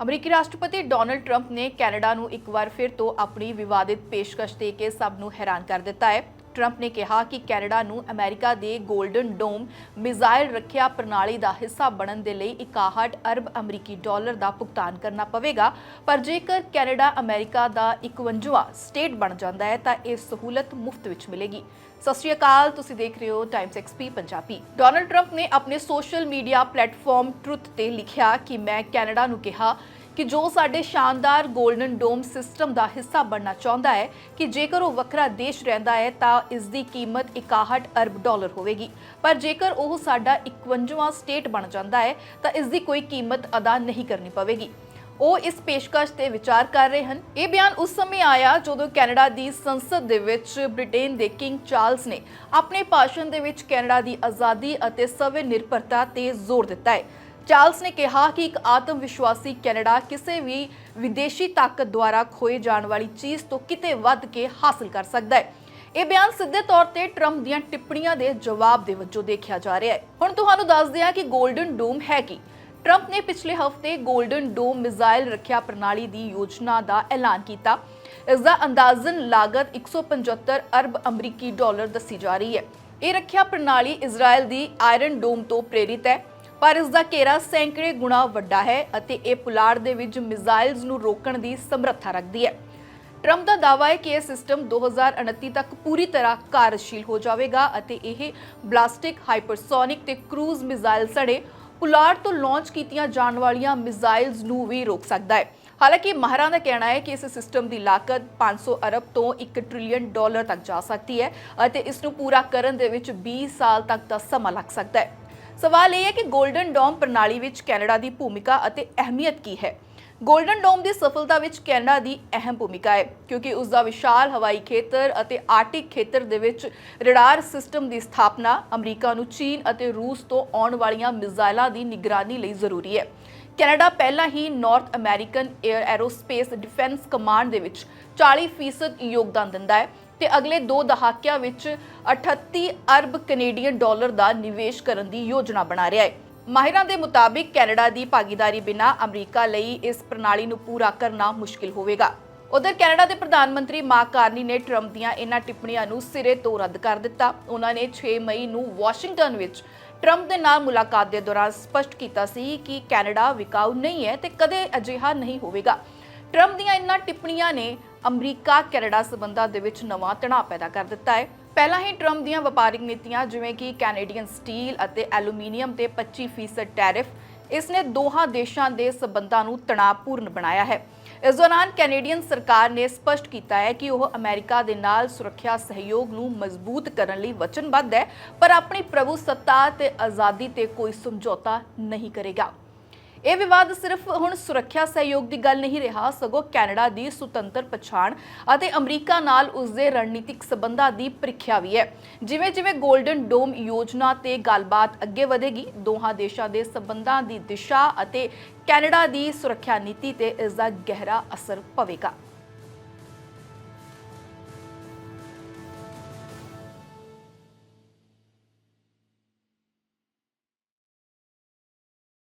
ਅਮਰੀਕੀ ਰਾਸ਼ਟਰਪਤੀ Donald Trump ਨੇ ਕੈਨੇਡਾ ਨੂੰ ਇੱਕ ਵਾਰ ਫਿਰ ਤੋਂ ਆਪਣੀ ਵਿਵਾਦਿਤ ਪੇਸ਼ਕਸ਼ ਦੇ ਕੇ ਸਭ ਨੂੰ ਹੈਰਾਨ ਕਰ ਦਿੱਤਾ ਹੈ। ਟਰੰਪ ਨੇ ਕਿਹਾ ਕਿ ਕੈਨੇਡਾ ਨੂੰ ਅਮਰੀਕਾ ਦੇ 골ਡਨ ਡੋਮ ਮਿਜ਼ਾਈਲ ਰੱਖਿਆ ਪ੍ਰਣਾਲੀ ਦਾ ਹਿੱਸਾ ਬਣਨ ਦੇ ਲਈ 61 ਅਰਬ ਅਮਰੀਕੀ ਡਾਲਰ ਦਾ ਭੁਗਤਾਨ ਕਰਨਾ ਪਵੇਗਾ। ਪਰ ਜੇਕਰ ਕੈਨੇਡਾ ਅਮਰੀਕਾ ਦਾ 51ਵਾਂ ਸਟੇਟ ਬਣ ਜਾਂਦਾ ਹੈ, ਤਾਂ ਇਹ ਸਹੂਲਤ ਮੁਫਤ ਵਿੱਚ ਮਿਲੇਗੀ। ਸਤਿ ਸ਼੍ਰੀ ਅਕਾਲ, ਤੁਸੀਂ ਦੇਖ ਰਹੇ ਹੋ Times XP Punjabi. Donald Trump ਨੇ ਆਪਣੇ ਸੋਸ਼ਲ ਮੀਡੀਆ ਪਲੇਟਫਾਰਮ ਟਰੁੱਥ ਤੇ ਲਿਖਿਆ ਕਿ ਮੈਂ ਕੈਨੇਡਾ ਨੂੰ ਕਿਹਾ ਕਿ ਜੋ ਸਾਡੇ ਸ਼ਾਨਦਾਰ 골ਡਨ ਡੋਮ ਸਿਸਟਮ ਦਾ ਹਿੱਸਾ ਬਣਨਾ ਚਾਹੁੰਦਾ ਹੈ, ਕਿ ਜੇਕਰ ਉਹ ਵੱਖਰਾ ਦੇਸ਼ ਰਹਿੰਦਾ ਹੈ, ਤਾਂ ਇਸ ਦੀ ਕੀਮਤ 61 ਅਰਬ ਡਾਲਰ ਹੋਵੇਗੀ। ਪਰ ਜੇਕਰ ਉਹ ਸਾਡਾ 51ਵਾਂ ਸਟੇਟ ਬਣ ਜਾਂਦਾ ਹੈ, ਤਾਂ ਇਸ ਦੀ ਕੋਈ ਕੀਮਤ ਅਦਾ ਨਹੀਂ ਕਰਨੀ ਪਵੇਗੀ। ਉਹ ਇਸ ਪੇਸ਼ਕਸ਼ ਤੇ ਵਿਚਾਰ ਕਰ ਰਹੇ ਹਨ। ਇਹ ਬਿਆਨ ਉਸ ਸਮੇਂ ਆਇਆ ਜਦੋਂ ਕੈਨੇਡਾ ਦੀ ਸੰਸਦ ਦੇ ਵਿੱਚ ਬ੍ਰਿਟੇਨ ਦੇ ਕਿੰਗ ਚਾਰਲਸ ਨੇ ਆਪਣੇ ਭਾਸ਼ਣ ਦੇ ਵਿੱਚ ਕੈਨੇਡਾ ਦੀ ਆਜ਼ਾਦੀ ਅਤੇ ਸਵੈ ਨਿਰਭਰਤਾ ਤੇ ਜ਼ੋਰ ਦਿੱਤਾ ਹੈ। ਚਾਰਲਸ ਨੇ ਕਿਹਾ ਕਿ ਇੱਕ ਆਤਮ ਵਿਸ਼ਵਾਸੀ ਕੈਨੇਡਾ ਕਿਸੇ ਵੀ ਵਿਦੇਸ਼ੀ ਤਾਕਤ ਦੁਆਰਾ ਖੋਏ ਜਾਣ ਵਾਲੀ ਚੀਜ਼ ਤੋਂ ਕਿਤੇ ਵੱਧ ਕੇ ਹਾਸਲ ਕਰ ਸਕਦਾ ਹੈ। ਇਹ ਬਿਆਨ ਸਿੱਧੇ ਤੌਰ ਤੇ ਟਰੰਪ ਦੀਆਂ ਟਿੱਪਣੀਆਂ ਦੇ ਜਵਾਬ ਦੇ ਵਜੋਂ ਦੇਖਿਆ ਜਾ ਰਿਹਾ ਹੈ। ਹੁਣ ਤੁਹਾਨੂੰ ਦੱਸਦੇ ਹਾਂ ਕਿ 골ਡਨ ਡੋਮ ਹੈ ਕੀ। ਟਰੰਪ ਨੇ ਪਿਛਲੇ ਹਫ਼ਤੇ 골ਡਨ ਡੋਮ ਮਿਜ਼ਾਈਲ ਰੱਖਿਆ ਪ੍ਰਣਾਲੀ ਦੀ ਯੋਜਨਾ ਦਾ ਐਲਾਨ ਕੀਤਾ। ਇਸ ਦਾ ਅੰਦਾਜ਼ਨ ਲਾਗਤ 175 ਅਰਬ ਅਮਰੀਕੀ ਡਾਲਰ ਦੱਸੀ ਜਾ ਰਹੀ ਹੈ। ਇਹ ਰੱਖਿਆ ਪ੍ਰਣਾਲੀ ਇਜ਼ਰਾਈਲ ਦੀ ਆਇਰਨ ਡੋਮ ਤੋਂ ਪ੍ਰੇਰਿਤ ਹੈ। ਪਰ ਇਸ ਦਾ ਘੇਰਾ ਸੈਂਕੜੇ ਗੁਣਾ ਵੱਡਾ ਹੈ ਅਤੇ ਇਹ ਪੁਲਾੜ ਦੇ ਵਿੱਚ ਮਿਜ਼ਾਈਲਸ ਨੂੰ ਰੋਕਣ ਦੀ ਸਮਰੱਥਾ ਰੱਖਦੀ ਹੈ। ਟਰੰਪ ਦਾ ਦਾਅਵਾ ਹੈ ਕਿ ਇਹ ਸਿਸਟਮ 2029 ਤੱਕ ਪੂਰੀ ਤਰ੍ਹਾਂ ਕਾਰਜਸ਼ੀਲ ਹੋ ਜਾਵੇਗਾ ਅਤੇ ਇਹ ਬਲਾਸਟਿਕ, ਹਾਈਪਰਸੋਨਿਕ ਤੇ ਕਰੂਜ਼ ਮਿਜ਼ਾਈਲ ਸੜੇ ਪੁਲਾੜ ਤੋਂ ਲਾਂਚ ਕੀਤੀਆਂ ਜਾਣ ਵਾਲੀਆਂ ਮਿਜ਼ਾਈਲਸ ਨੂੰ ਵੀ ਰੋਕ ਸਕਦਾ ਹੈ। ਹਾਲਾਂਕਿ ਮਾਹਰਾਂ ਦਾ ਕਹਿਣਾ ਹੈ ਕਿ ਇਸ ਸਿਸਟਮ ਦੀ ਲਾਗਤ 500 ਅਰਬ ਤੋਂ 1 ਟ੍ਰਿਲੀਅਨ ਡਾਲਰ ਤੱਕ ਜਾ ਸਕਦੀ ਹੈ ਅਤੇ ਇਸ ਨੂੰ ਪੂਰਾ ਕਰਨ ਦੇ ਵਿੱਚ 20 ਸਾਲ ਤੱਕ ਦਾ ਸਮਾਂ ਲੱਗ ਸਕਦਾ ਹੈ। ਸਵਾਲ ਇਹ ਹੈ ਕਿ 골ਡਨ ਡੋਮ ਪ੍ਰਣਾਲੀ ਵਿੱਚ ਕੈਨੇਡਾ ਦੀ ਭੂਮਿਕਾ ਅਤੇ ਅਹਿਮੀਅਤ ਕੀ ਹੈ? ਗੋਲਡਨ ਡੋਮ ਦੀ ਸਫਲਤਾ ਵਿੱਚ ਕੈਨੇਡਾ ਦੀ ਅਹਿਮ ਭੂਮਿਕਾ ਹੈ, ਕਿਉਂਕਿ ਉਸ ਦਾ ਵਿਸ਼ਾਲ ਹਵਾਈ ਖੇਤਰ ਅਤੇ ਆਰਟਿਕ ਖੇਤਰ ਦੇ ਵਿੱਚ ਰਡਾਰ ਸਿਸਟਮ ਦੀ ਸਥਾਪਨਾ ਅਮਰੀਕਾ ਨੂੰ ਚੀਨ ਅਤੇ ਰੂਸ ਤੋਂ ਆਉਣ ਵਾਲੀਆਂ ਮਿਜ਼ਾਈਲਾਂ ਦੀ ਨਿਗਰਾਨੀ ਲਈ ਜ਼ਰੂਰੀ ਹੈ। ਕੈਨੇਡਾ ਪਹਿਲਾਂ ਹੀ North American air aerospace defence command ਦੇ ਵਿੱਚ 40% ਯੋਗਦਾਨ ਦਿੰਦਾ ਹੈ ਤੇ ਅਗਲੇ 2 ਦਹਾਕਿਆਂ ਵਿੱਚ 38 ਅਰਬ ਕੈਨੇਡੀਅਨ ਡਾਲਰ ਦਾ ਨਿਵੇਸ਼ ਕਰਨ ਦੀ ਯੋਜਨਾ ਬਣਾ ਰਿਹਾ ਹੈ। ਮਾਹਿਰਾਂ ਦੇ ਮੁਤਾਬਿਕ ਕੈਨੇਡਾ ਦੀ ਭਾਗੀਦਾਰੀ ਬਿਨਾ ਅਮਰੀਕਾ ਲਈ ਇਸ ਪ੍ਰਣਾਲੀ ਨੂੰ ਪੂਰਾ ਕਰਨਾ ਮੁਸ਼ਕਿਲ ਹੋਵੇਗਾ। ਉਧਰ ਕੈਨੇਡਾ ਦੇ ਪ੍ਰਧਾਨ ਮੰਤਰੀ ਮਾਰਕ ਕਾਰਨੀ ਨੇ ਟਰੰਪ ਦੀਆਂ ਇਹਨਾਂ ਟਿੱਪਣੀਆਂ ਨੂੰ ਸਿਰੇ ਤੋਂ ਰੱਦ ਕਰ ਦਿੱਤਾ। ਉਹਨਾਂ ਨੇ 6 ਮਈ ਨੂੰ ਵਾਸ਼ਿੰਗਟਨ ਵਿੱਚ ਟਰੰਪ ਦੇ ਨਾਲ ਮੁਲਾਕਾਤ ਦੇ ਦੌਰਾਨ ਸਪਸ਼ਟ ਕੀਤਾ ਸੀ ਕਿ ਕੈਨੇਡਾ ਵਿਕਾਊ ਨਹੀਂ ਹੈ ਤੇ ਕਦੇ ਅਜਿਹਾ ਨਹੀਂ ਹੋਵੇਗਾ। ਟਰੰਪ ਦੀਆਂ ਇਹਨਾਂ ਟਿੱਪਣੀਆਂ ਨੇ ਅਮਰੀਕਾ, ਕੈਨੇਡਾ ਸਬੰਧਾਂ ਦੇ ਵਿੱਚ ਨਵਾਂ ਤਣਾਅ ਪੈਦਾ ਕਰ ਦਿੱਤਾ ਹੈ। ਪਹਿਲਾਂ ਹੀ ਟਰੰਪ ਦੀਆਂ ਵਪਾਰਿਕ ਨੀਤੀਆਂ ਜਿਵੇਂ ਕਿ ਕੈਨੇਡੀਅਨ ਸਟੀਲ ਅਤੇ ਐਲੂਮੀਨੀਅਮ ਤੇ 25% ਟੈਰਿਫ, ਇਸ ਨੇ ਦੋਹਾਂ ਦੇਸ਼ਾਂ ਦੇ ਸਬੰਧਾਂ ਨੂੰ ਤਣਾਅਪੂਰਨ ਬਣਾਇਆ ਹੈ। ਇਸ ਦੌਰਾਨ ਕੈਨੇਡੀਅਨ ਸਰਕਾਰ ਨੇ ਸਪਸ਼ਟ ਕੀਤਾ ਹੈ ਕਿ ਉਹ ਅਮਰੀਕਾ ਦੇ ਨਾਲ ਸੁਰੱਖਿਆ ਸਹਿਯੋਗ ਨੂੰ ਮਜ਼ਬੂਤ ਕਰਨ ਲਈ ਵਚਨਬੱਧ ਹੈ, ਪਰ ਆਪਣੀ ਪ੍ਰਭੂ ਸੱਤਾ ਤੇ ਆਜ਼ਾਦੀ ਤੇ ਕੋਈ ਸਮਝੌਤਾ ਨਹੀਂ ਕਰੇਗਾ। ਇਹ ਵਿਵਾਦ ਸਿਰਫ ਹੁਣ ਸੁਰੱਖਿਆ ਸਹਿਯੋਗ ਦੀ ਗੱਲ ਨਹੀਂ ਰਿਹਾ, ਸਗੋਂ ਕੈਨੇਡਾ ਦੀ ਸੁਤੰਤਰ ਪਛਾਣ ਅਤੇ ਅਮਰੀਕਾ ਨਾਲ ਉਸ ਦੇ ਰਣਨੀਤਿਕ ਸਬੰਧਾਂ ਦੀ ਪ੍ਰੀਖਿਆ ਵੀ ਹੈ। ਜਿਵੇਂ ਜਿਵੇਂ 골ਡਨ ਡੋਮ ਯੋਜਨਾ ਤੇ ਗੱਲਬਾਤ ਅੱਗੇ ਵਧੇਗੀ, ਦੋਹਾਂ ਦੇਸ਼ਾਂ ਦੇ ਸਬੰਧਾਂ ਦੀ ਦਿਸ਼ਾ ਅਤੇ ਕੈਨੇਡਾ ਦੀ ਸੁਰੱਖਿਆ ਨੀਤੀ ਤੇ ਇਸ ਦਾ ਗਹਿਰਾ ਅਸਰ ਪਵੇਗਾ।